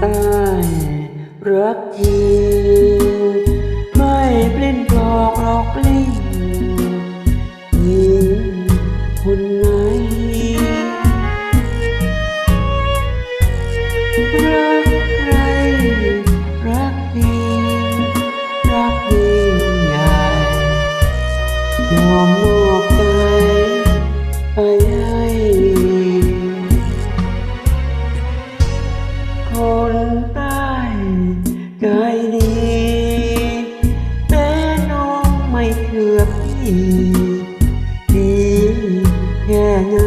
ได้รักจริ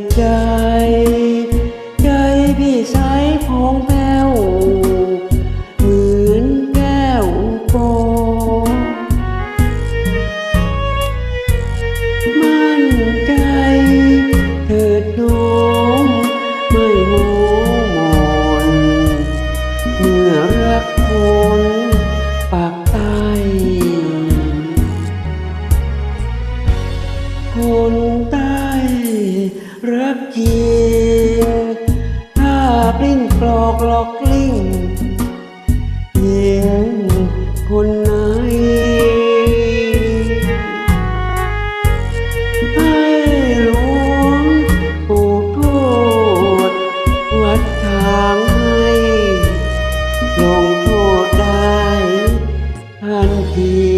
บใจ เกียดถ้าปลิ้นปลอกหลอกลิ้งเพียงคนไหนให้หลวงปู่ทวดวัดทางให้ลงโทษได้ทันที